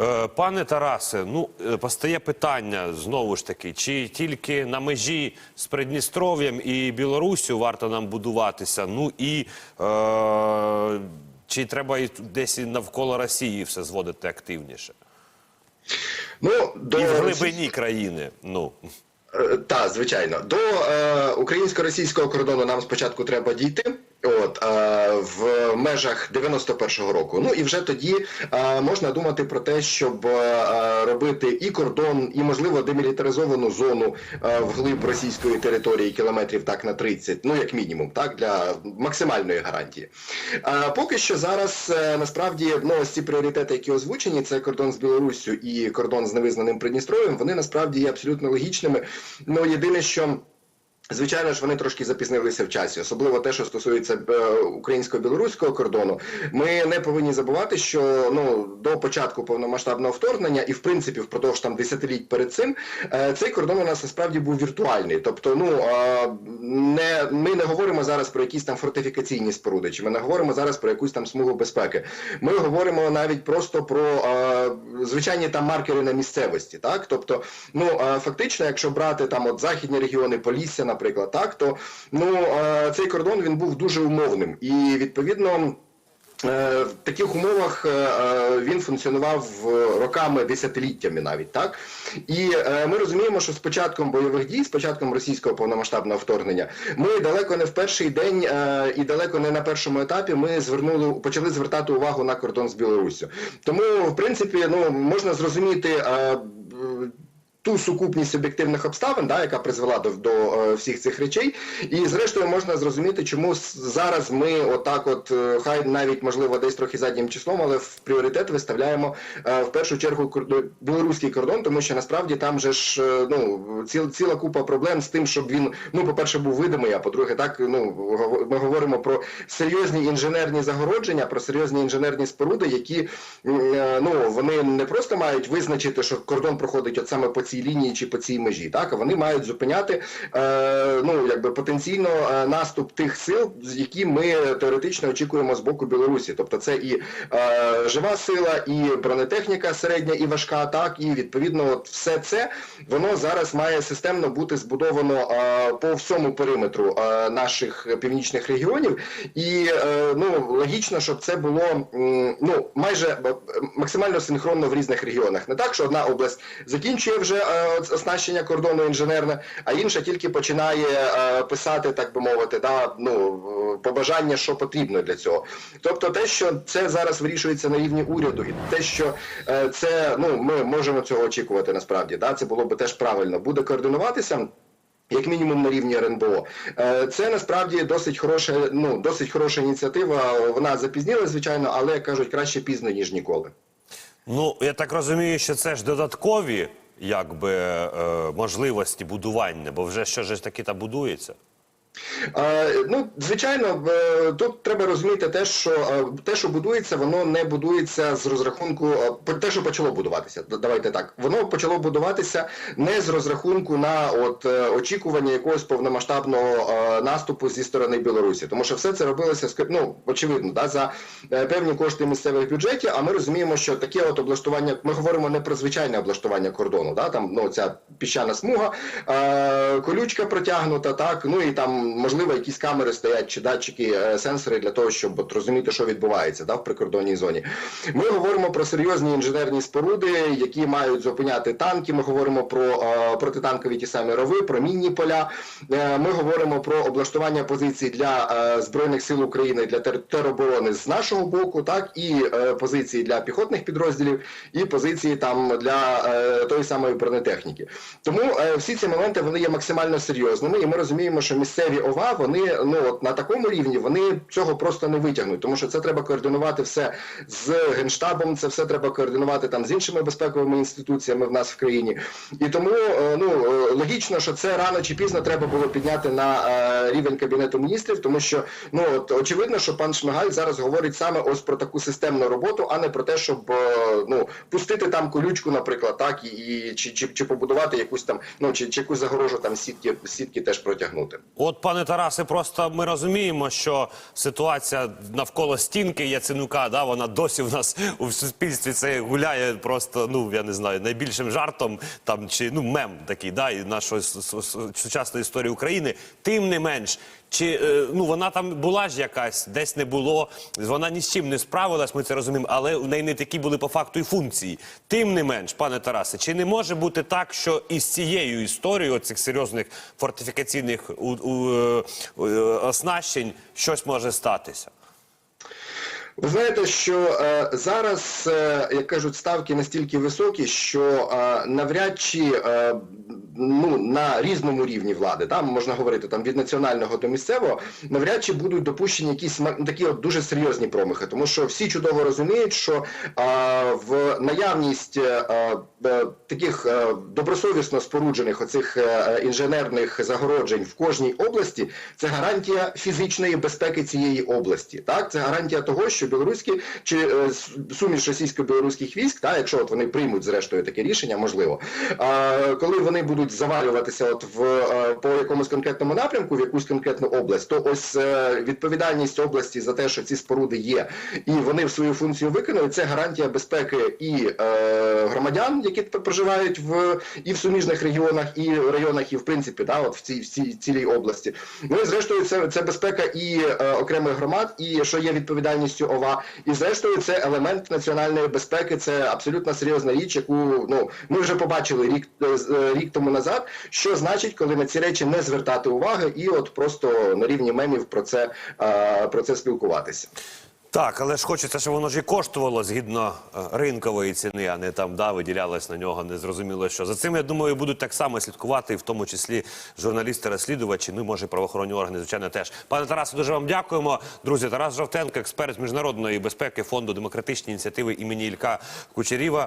Е, Пане Тарасе, ну е, постає питання знову ж таки, чи тільки на межі з Придністров'ям і Білоруссю варто нам будуватися? Ну і е, чи треба і десь і навколо Росії все зводити активніше? Ну, до І в глибині країни. Ну Е, Та, звичайно, до е, українсько-російського кордону нам спочатку треба дійти. От е, в межах 91-го року. Ну і вже тоді е, можна думати про те, щоб е, робити і кордон, і можливо демілітаризовану зону е, вглиб російської території кілометрів так на 30, ну як мінімум, так для максимальної гарантії. Е, поки що зараз е, насправді ну ось ці пріоритети, які озвучені, це кордон з Білоруссю і кордон з невизнаним Придністров'ям, вони насправді є абсолютно логічними. Ну єдине, що Звичайно ж, вони трошки запізнилися в часі, особливо те, що стосується е, українсько-білоруського кордону. Ми не повинні забувати, що ну до початку повномасштабного вторгнення, і в принципі впродовж там десятиліть перед цим, е, цей кордон у нас насправді був віртуальний. Тобто, ну е, не ми не говоримо зараз про якісь там фортифікаційні споруди, чи ми не говоримо зараз про якусь там смугу безпеки. Ми говоримо навіть просто про звичайні там маркери на місцевості. Так, тобто, ну фактично, якщо брати там от західні регіони Полісся, наприклад, так то ну е, цей кордон він був дуже умовним і відповідно. Е, В таких умовах е, він функціонував роками, десятиліттями навіть так. І ми розуміємо, що з початком бойових дій, з початком російського повномасштабного вторгнення, ми далеко не в перший день і далеко не на першому етапі ми звернули, почали звертати увагу на кордон з Білоруссю. Тому, в принципі, ну можна зрозуміти. Ту сукупність об'єктивних обставин, да, яка призвела до, до е, всіх цих речей, і зрештою можна зрозуміти, чому зараз ми отак, от е, хай навіть можливо десь трохи заднім числом, але в пріоритет виставляємо е, в першу чергу білоруський кордон, тому що насправді там же ж ну ціл, ціла купа проблем з тим, щоб він ну, по-перше, був видимий, а по-друге, так ну ми говоримо про серйозні інженерні загородження, про серйозні інженерні споруди, які ну вони не просто мають визначити, що кордон проходить от саме по цій лінії чи по цій межі, так вони мають зупиняти е, ну якби потенційно е, наступ тих сил, які ми теоретично очікуємо з боку Білорусі. Тобто це і е, жива сила, і бронетехніка середня і важка, так і відповідно, от все це воно зараз має системно бути збудовано е, по всьому периметру е, наших північних регіонів, і е, ну логічно, щоб це було м, ну майже максимально синхронно в різних регіонах. Не так, що одна область закінчує вже е, оснащення кордону інженерне, а інша тільки починає е, писати, так би мовити, да, ну побажання, що потрібно для цього. Тобто, те, що це зараз вирішується на рівні уряду, і те, що е, це ну ми можемо цього очікувати насправді, да, це було би теж правильно, буде координуватися. Як мінімум на рівні РНБО. Це насправді досить хороша, ну досить хороша ініціатива. Вона запізніла, звичайно, але як кажуть, краще пізно ніж ніколи. Ну, я так розумію, що це ж додаткові якби, е, можливості будування, бо вже що ж таки та будується. Ну, звичайно, е, тут треба розуміти те, що е, те, що будується, воно не будується з розрахунку, е, те, що почало будуватися. Давайте так. Воно почало будуватися не з розрахунку на от очікування якогось повномасштабного наступу зі сторони Білорусі, тому що все це робилося ну, очевидно, да, за певні кошти місцевих бюджетів. А ми розуміємо, що таке от облаштування, ми говоримо не про звичайне облаштування кордону, да, там ну ця піщана смуга, колючка протягнута, так, ну і там можливо якісь камери стоять чи датчики, е, сенсори для того, щоб от, розуміти, що відбувається да, в прикордонній зоні. Ми говоримо про серйозні інженерні споруди, які мають зупиняти танки. Ми говоримо про е, протитанкові ті самі рови, про мінні поля. Е, ми говоримо про облаштування позицій для е, збройних сил України для тер- тероборони з нашого боку, так і е, позиції для піхотних підрозділів, і позиції там для е, тої самої бронетехніки. Тому е, всі ці моменти вони є максимально серйозними, і ми розуміємо, що місцеві ОВА вони ну от на такому рівні вони цього просто не витягнуть, тому що це треба координувати все з генштабом, це все треба координувати там з іншими безпековими інституціями в нас в країні. І тому е, ну е, логічно, що це рано чи пізно треба було підняти на е, рівень кабінету міністрів, тому що ну от очевидно, що пан Шмигаль зараз говорить саме ось про таку системну роботу, а не про те, щоб ну пустити там колючку, наприклад, так і, і чи, чи, чи побудувати якусь там, ну чи, чи якусь загорожу там сітки сітки теж протягнути. От пане Тарасе, просто ми розуміємо, що ситуація навколо стінки Яценюка, да, вона досі в нас у суспільстві це гуляє просто, ну я не знаю, найбільшим жартом там чи ну мем такий, да, і нашої сучасної історії України. Тим не менш. Чи е, ну вона там була ж якась, десь не було, вона ні з чим не справилась, ми це розуміємо, але у неї не такі були по факту і функції. Тим не менш, пане Тарасе, чи не може бути так, що із цією історією цих серйозних фортифікаційних у, у, е, е, оснащень щось може статися? Ви знаєте, що е, зараз, е, як кажуть, ставки настільки високі, що е, навряд чи е, ну, на різному рівні влади, там можна говорити там від національного до місцевого, навряд чи будуть допущені якісь такі от дуже серйозні промахи, тому що всі чудово розуміють, що е, в наявність е, е, таких е, добросовісно споруджених оцих е, інженерних загороджень в кожній області це гарантія фізичної безпеки цієї області. Так, це гарантія того, що білоруські чи е, суміш російсько-білоруських військ, та якщо от вони приймуть зрештою таке рішення, можливо, коли вони будуть завалюватися от в е, по якомусь конкретному напрямку, в якусь конкретну область, то ось е, відповідальність області за те, що ці споруди є, і вони в свою функцію виконують, це гарантія безпеки і громадян, які проживають в і в суміжних регіонах, і в районах, і в принципі, да, от в цій в цій цілій області. Ну і зрештою, це, це безпека і окремих громад, і що є відповідальністю ОВА, і зрештою це елемент національної безпеки. Це абсолютно серйозна річ, яку ну ми вже побачили рік е, е, рік тому назад. Що значить, коли на ці речі не звертати уваги, і от просто на рівні мемів про це про це спілкуватися. Так, але ж хочеться, щоб воно ж і коштувало згідно е, ринкової ціни, а не там да, виділялось на нього незрозуміло що. За цим, я думаю, будуть так само слідкувати, в тому числі журналісти-розслідувачі, ну і може правоохоронні органи, звичайно, теж. Пане Тарасе, дуже вам дякуємо. Друзі, Тарас Жовтенко, експерт міжнародної безпеки фонду демократичні ініціативи імені Ілька Кучеріва.